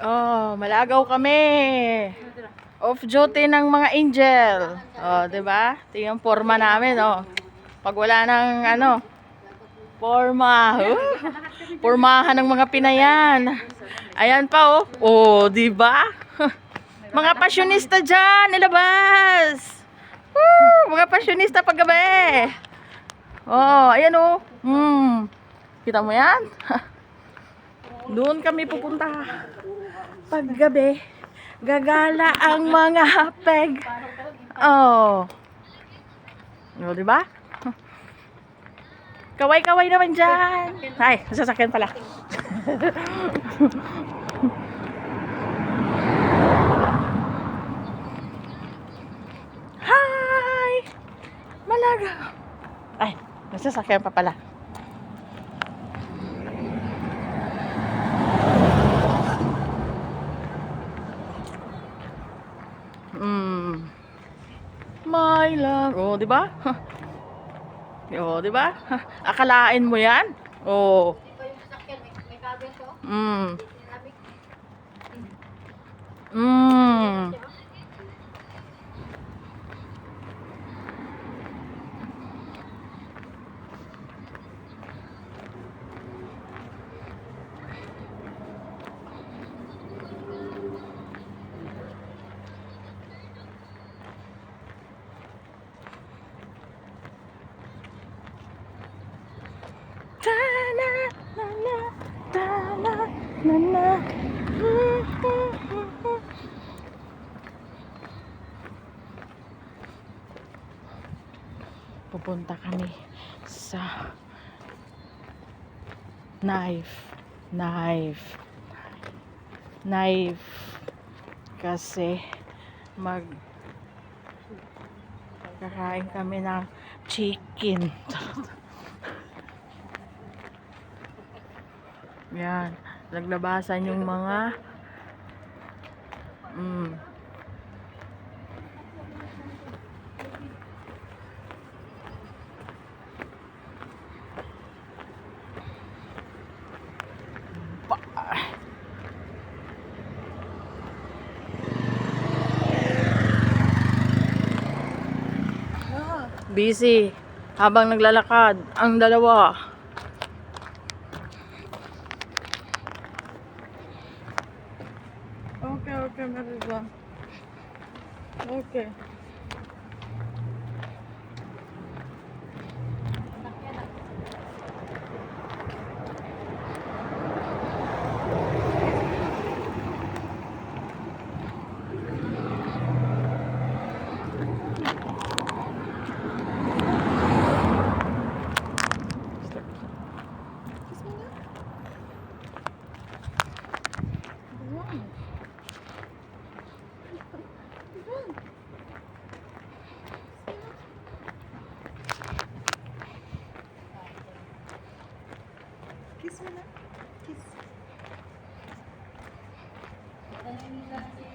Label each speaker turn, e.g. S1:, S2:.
S1: Oh, malagaw kami. Off duty ng mga angel. Oh, 'di ba? Yung forma namin, oh. Pag wala nang ano, forma. Uh, formahan ng mga pinayan. Ayan pa, oh. Oh, 'di ba? mga pasyonista diyan, nilabas. Woo! Mga pasyonista paggabi. Oh, ayan oh. Hmm. Kita mo 'yan? Doon kami pupunta. Paggabi, gagala ang mga hapeg. Oh. O, di ba? Kaway-kaway naman dyan. Ay, sasakyan pala. Hi! Malaga. Ay, nasasakyan pa pala. Mm. My love. Oh, di ba? Oh, di ba? Akalain mo 'yan? Oh. Mm. Mm. Ta-na, na-na. Pupunta kami sa knife, knife, knife kasi mag kakain kami ng chicken. Yan. Naglabasan yung mga mm, Busy. Habang naglalakad, ang dalawa. Okay, okay. Okay.
S2: Kiss mo na. Kiss.
S3: nananila na si